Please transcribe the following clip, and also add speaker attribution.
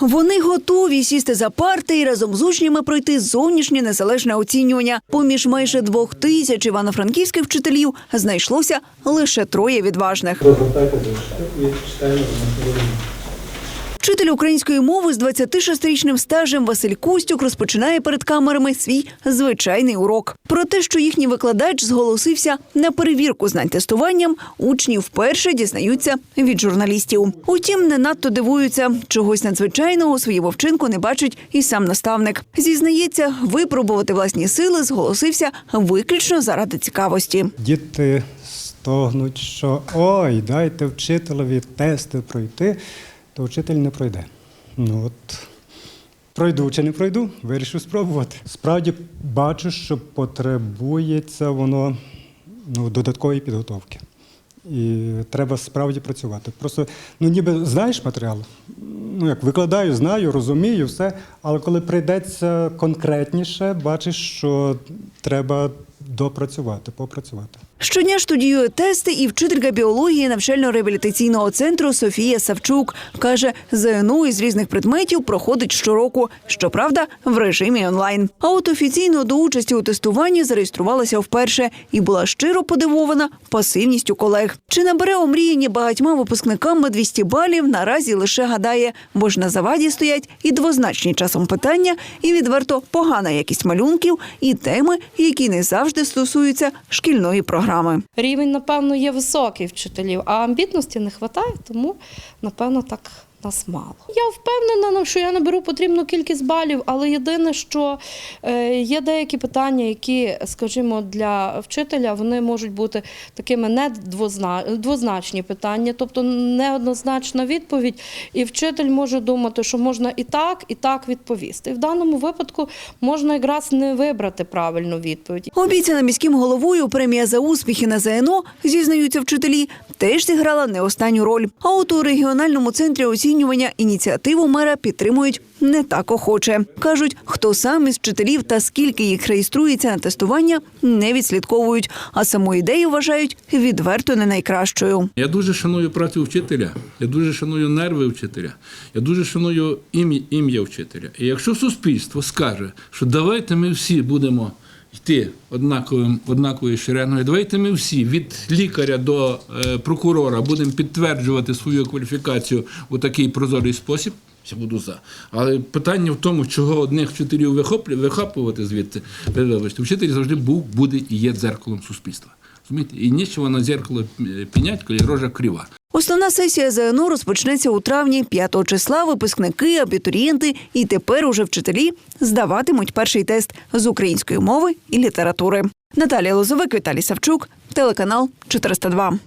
Speaker 1: Вони готові сісти за парти і разом з учнями пройти зовнішнє незалежне оцінювання. Поміж майже двох тисяч івано-франківських вчителів знайшлося лише троє відважних.
Speaker 2: На хвилину.
Speaker 1: Вчитель української мови з 26-річним стажем Василь Костюк розпочинає перед камерами свій звичайний урок. Про те, що їхній викладач зголосився на перевірку знань тестуванням, учні вперше дізнаються від журналістів. Утім, не надто дивуються. Чогось надзвичайного у вовчинку не бачить і сам наставник. Зізнається, випробувати власні сили зголосився виключно заради цікавості.
Speaker 3: Діти стогнуть, що ой, дайте вчителеві тести пройти, то вчитель не пройде. Ну от пройду чи не пройду, вирішив спробувати. Справді бачу, що потребується воно ну, додаткової підготовки. І треба справді працювати. Просто ну ніби знаєш матеріал, ну як викладаю, знаю, розумію, все. Але коли прийдеться конкретніше, бачиш, що треба допрацювати, попрацювати.
Speaker 1: Щодня студіює тести і вчителька біології навчально-реабілітаційного центру Софія Савчук каже, ЗНО із різних предметів проходить щороку. Щоправда, в режимі онлайн. А от офіційно до участі у тестуванні зареєструвалася вперше і була щиро подивована пасивністю колег. Чи набере омріяні багатьма випускниками 200 балів, наразі лише гадає, бо ж на заваді стоять і двозначні часом питання, і відверто погана якість малюнків, і теми, які не завжди стосуються шкільної програми.
Speaker 4: Рівень, напевно, є високий вчителів, а амбітності не вистачає, тому, напевно, так нас мало. Я впевнена, що я наберу потрібну кількість балів, але єдине, що е, є деякі питання, які, скажімо, для вчителя вони можуть бути такими не двозначні питання, тобто неоднозначна відповідь, і вчитель може думати, що можна і так, і так відповісти. І в даному випадку можна якраз не вибрати правильну відповідь.
Speaker 1: Обіцяна міським головою премія за успіхи на ЗНО, зізнаються вчителі, теж зіграла не останню роль. А от у регіональному центрі оцінювання ініціативу мера підтримують не так охоче. Кажуть, хто сам із вчителів та скільки їх реєструється на тестування, не відслідковують, а саму ідею вважають відверто не найкращою.
Speaker 5: Я дуже шаную працю вчителя, я дуже шаную нерви вчителя, я дуже шаную ім'я, ім'я вчителя. І якщо суспільство скаже, що давайте ми всі будемо йти однаковим, однаковою шириною, давайте ми всі від лікаря до е, прокурора будемо підтверджувати свою кваліфікацію у такий прозорий спосіб. Я буду за. Але питання в тому, чого одних вчителів вихапувати звідти, вибачте, вчитель завжди був, буде і є дзеркалом суспільства. Розумієте? І нічого на дзеркало е, пінять, коли рожа крива.
Speaker 1: Основна сесія ЗНО розпочнеться у травні 5 числа. Випускники, абітурієнти і тепер уже вчителі здаватимуть перший тест з української мови і літератури. Наталія Лозовик, Віталій Савчук, телеканал 402.